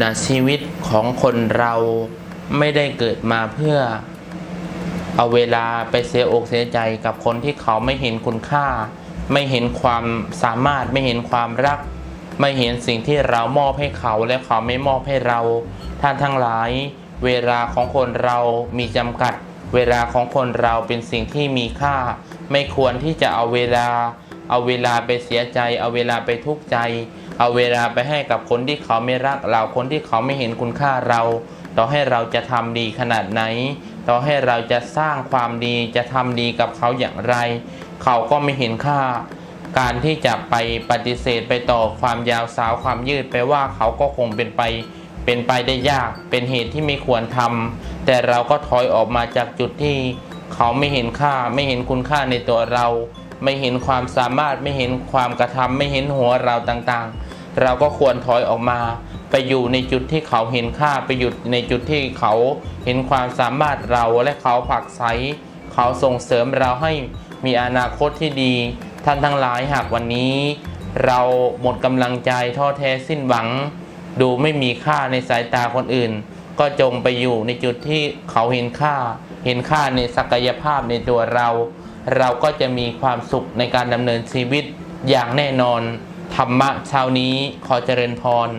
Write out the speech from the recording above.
นะชีวิตของคนเราไม่ได้เกิดมาเพื่อเอาเวลาไปเสียอกเสียใจกับคนที่เขาไม่เห็นคุณค่า ไม่เห็นความสามารถไม่เห็นความรัก ไม่เห็นสิ่งที่เรามอบให้เขาและเขาไม่มอบให้เรา ท่านทั้งหลาย เวลาของคนเรามีจำกัด เวลาของคนเราเป็นสิ่งที่มีค่า ไม่ควรที่จะเอาเวลา เอาเวลาไปเสียใจ เอาเวลาไปทุกข์ใจ เอาเวลาไปให้กับคนที่เขาไม่รักเราคนที่เขาไม่เห็นคุณค่าเรา ต่อให้เราจะทำดีขนาดไหน ต่อให้เราจะสร้างความดีจะทำดีกับเขาอย่างไร เขาก็ไม่เห็นค่า การที่จะไปปฏิเสธไปต่อความยาวสาวความยืดไปว่าเขาก็คงเป็นไปเป็นไปได้ยากเป็นเหตุที่ไม่ควรทำแต่เราก็ถอยออกมาจากจุดที่ เขาไม่เห็นค่าไม่เห็นคุณค่าในตัวเรา ไม่เห็นความสามารถไม่เห็นความกระทำไม่เห็นหัวเราต่างๆ เราก็ควรถอยออกมา ไปอยู่ในจุดที่เขาเห็นค่าไปอยู่ในจุดที่เขาเห็นความสามารถเราและเขาผลักไสเขาส่งเสริมเราให้มีอนาคตที่ดี ท่านทั้งหลายหากวันนี้ เราหมดกำลังใจท้อแท้สิ้นหวัง ดูไม่มีค่าในสายตาคนอื่น ก็จงไปอยู่ในจุดที่เขาเห็นค่า เห็นค่าในศักยภาพในตัวเรา เราก็จะมีความสุขในการดำเนินชีวิตอย่างแน่นอน ธรรมะเช้านี้ขอเจริญพร